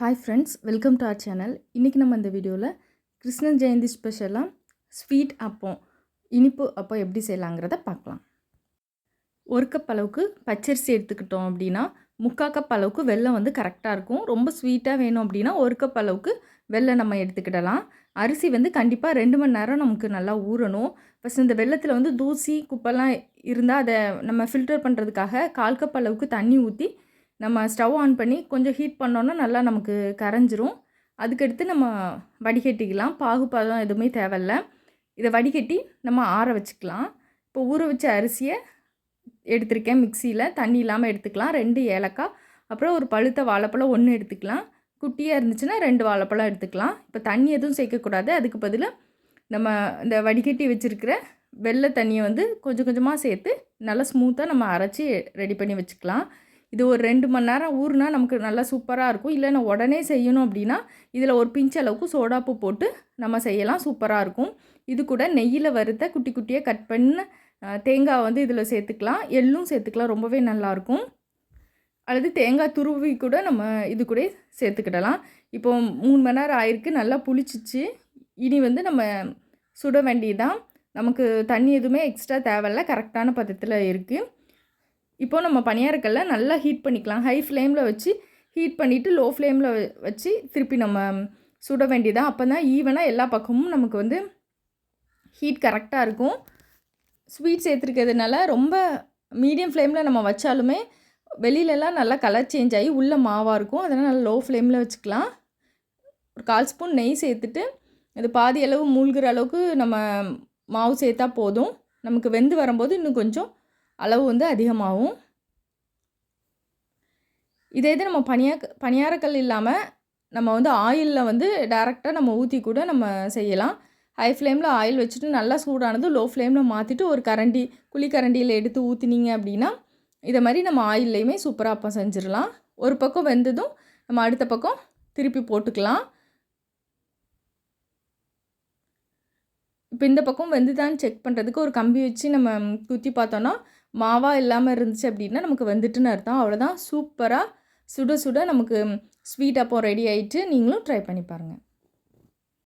Hi friends welcome to our channel இன்றைக்கி நம்ம இந்த வீடியோவில் கிருஷ்ணன் ஜெயந்தி ஸ்பெஷலாக ஸ்வீட் அப்பம் இனிப்பு அப்பம் எப்படி செய்யலாங்கிறத பார்க்கலாம். ஒரு கப் அளவுக்கு பச்சரிசி எடுத்துக்கிட்டோம் அப்படின்னா முக்கால் கப் அளவுக்கு வெள்ளம் வந்து கரெக்டாக இருக்கும். ரொம்ப ஸ்வீட்டாக வேணும் அப்படின்னா ஒரு கப் அளவுக்கு வெள்ளம் நம்ம எடுத்துக்கிடலாம். அரிசி வந்து கண்டிப்பாக ரெண்டு மணி நேரம் நமக்கு நல்லா ஊறணும். ஃபஸ்ட் இந்த வெள்ளத்தில் வந்து தூசி குப்பெல்லாம் இருந்தால் அதை நம்ம ஃபில்டர் பண்ணுறதுக்காக கால் கப் அளவுக்கு தண்ணி ஊற்றி நம்ம ஸ்டவ் ஆன் பண்ணி கொஞ்சம் ஹீட் பண்ணோன்னா நல்லா நமக்கு கரைஞ்சிரும். அதுக்கடுத்து நம்ம வடிகட்டிக்கலாம். பாகுபாதம் எதுவுமே தேவையில்ல. இதை வடிகட்டி நம்ம ஆற வச்சுக்கலாம். இப்போ ஊற வச்ச அரிசியை எடுத்திருக்கேன் மிக்சியில். தண்ணி இல்லாமல் எடுத்துக்கலாம். ரெண்டு ஏலக்காய். அப்புறம் ஒரு பழுத்த வாழைப்பழம் ஒன்று எடுத்துக்கலாம். குட்டியாக இருந்துச்சுன்னா ரெண்டு வாழைப்பழம் எடுத்துக்கலாம். இப்போ தண்ணி எதுவும் சேர்க்கக்கூடாது. அதுக்கு பதிலாக நம்ம இந்த வடிகட்டி வச்சுருக்கிற வெள்ளை தண்ணியை வந்து கொஞ்சம் கொஞ்சமாக சேர்த்து நல்லா ஸ்மூத்தாக நம்ம அரைச்சி ரெடி பண்ணி வச்சுக்கலாம். இது ஒரு ரெண்டு மணி நேரம் ஊறுனா நமக்கு நல்லா சூப்பராக இருக்கும். இல்லை நான் உடனே செய்யணும் அப்படின்னா இதில் ஒரு பிஞ்ச் அளவுக்கு சோடாப்பு போட்டு நம்ம செய்யலாம் சூப்பராக இருக்கும். இது கூட நெய்யில் வறுத்த குட்டி குட்டியாக கட் பண்ண தேங்காய் வந்து இதில் சேர்த்துக்கலாம். எள்ளும் சேர்த்துக்கலாம் ரொம்பவே நல்லாயிருக்கும் அல்லது தேங்காய் துருவி கூட நம்ம இது கூட சேர்த்துக்கிடலாம். இப்போ மூணு மணி நேரம் ஆயிருக்கு நல்லா புளிச்சிச்சு. இனி வந்து நம்ம சுட வேண்டியதான் நமக்கு தண்ணி எதுவுமே எக்ஸ்ட்ரா தேவையில்ல கரெக்டான பதத்தில் இருக்குது இப்போது நம்ம பணியாரக்கல்ல நல்லா ஹீட் பண்ணிக்கலாம். ஹை ஃப்ளேமில் வச்சு ஹீட் பண்ணிவிட்டு லோ ஃப்ளேமில் வச்சு திருப்பி நம்ம சுட வேண்டியதான் அப்போ தான் ஈவனாக எல்லா பக்கமும் நமக்கு வந்து ஹீட் கரெக்டாக இருக்கும். ஸ்வீட் சேர்த்துருக்கிறதுனால ரொம்ப மீடியம் ஃப்ளேமில் நம்ம வச்சாலுமே வெளியிலலாம் நல்லா கலர் சேஞ்ச் ஆகி உள்ளே மாவாக இருக்கும். அதனால் நல்லா லோ ஃப்ளேமில் வச்சுக்கலாம். ஒரு கால் ஸ்பூன் நெய் சேர்த்துட்டு அது பாதி அளவு மூழ்கிற அளவுக்கு நம்ம மாவு சேர்த்தா போதும். நமக்கு வெந்து வரும்போது இன்னும் கொஞ்சம் அளவு வந்து அதிகமாகும். இதே இது நம்ம பனியா பனியாரக்கல் இல்லாமல் நம்ம வந்து ஆயிலில் வந்து டேரெக்டாக நம்ம ஊற்றி கூட நம்ம செய்யலாம். ஹை ஃப்ளேமில் ஆயில் வச்சுட்டு நல்லா சூடானது லோ ஃப்ளேமில் மாற்றிட்டு ஒரு கரண்டி குழி கரண்டியில் எடுத்து ஊற்றினீங்க அப்படின்னா இதை மாதிரி நம்ம ஆயில்லையுமே சூப்பராக அப்போ செஞ்சிடலாம். ஒரு பக்கம் வெந்ததும் நம்ம அடுத்த பக்கம் திருப்பி போட்டுக்கலாம். இப்போ இந்த பக்கம் வெந்துதான்னு செக் பண்ணுறதுக்கு ஒரு கம்பி வச்சு நம்ம குத்தி பார்த்தோன்னா மாவாக இல்லாமல் இருந்துச்சு அப்படின்னா நமக்கு வந்துட்டுன்னு அர்த்தம். அவ்வளோதான் சூப்பராக சுட சுட நமக்கு ஸ்வீட் அப்போ ரெடி ஆகிட்டு நீங்களும் ட்ரை பண்ணி பாருங்கள்